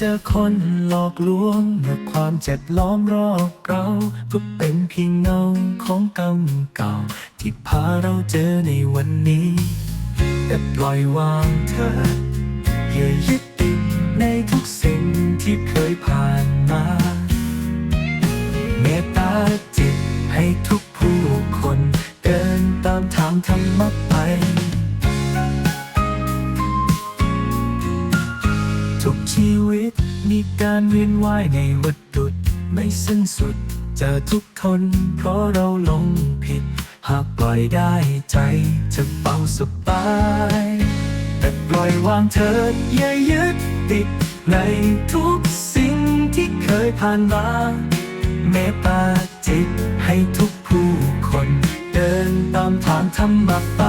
เจอคนหลอกลวงเมื่อความเจ็บล้อมรอบเราก็เป็นเพียงเงาของกรรมเก่า ที่พาเราเจอในวันนี้แต่ปล่อยวางเธออย่ายึดติดในทุกสิ่งที่เคยผ่านมาเมตตาจิตให้ทุกผู้คน เดินตามทางธรรมะ ต มีการเวียนว่ายในวัฏดุดไม่สิ้นสุด เจอทุกทนเพราะเราลงผิด หากปล่อยได้ใจจะเบาสบาย แต่ปล่อยวางเธออย่ายึดติด ในทุกสิ่งที่เคยผ่านมาเมตตาจิตให้ทุกผู้คน เดินตามทางธรรมะไป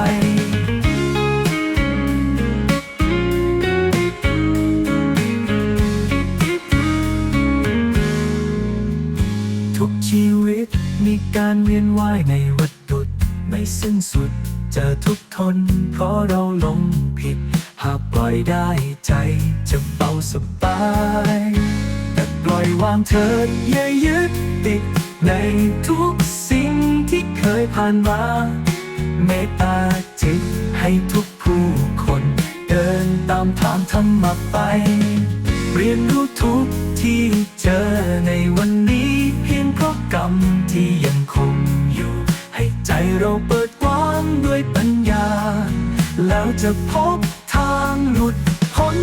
วิต มีการเวียนว่ายในวัฏดุดไม่สิ้นสุดจอทุกทน เพราะเราหลงผิด หากปล่อยได้ใจจะเบาสบายแต่ปล่อยวางเธออย่ายึดติด ในทุกสิ่งที่เคยผ่านมา เมตตาจิตให้ทุกผู้คน เดินตามทางธรรมไป เรียนรู้ทุก เราเปิดกว้างด้วยปัญญา แล้วจะพบทางหลุดพ้น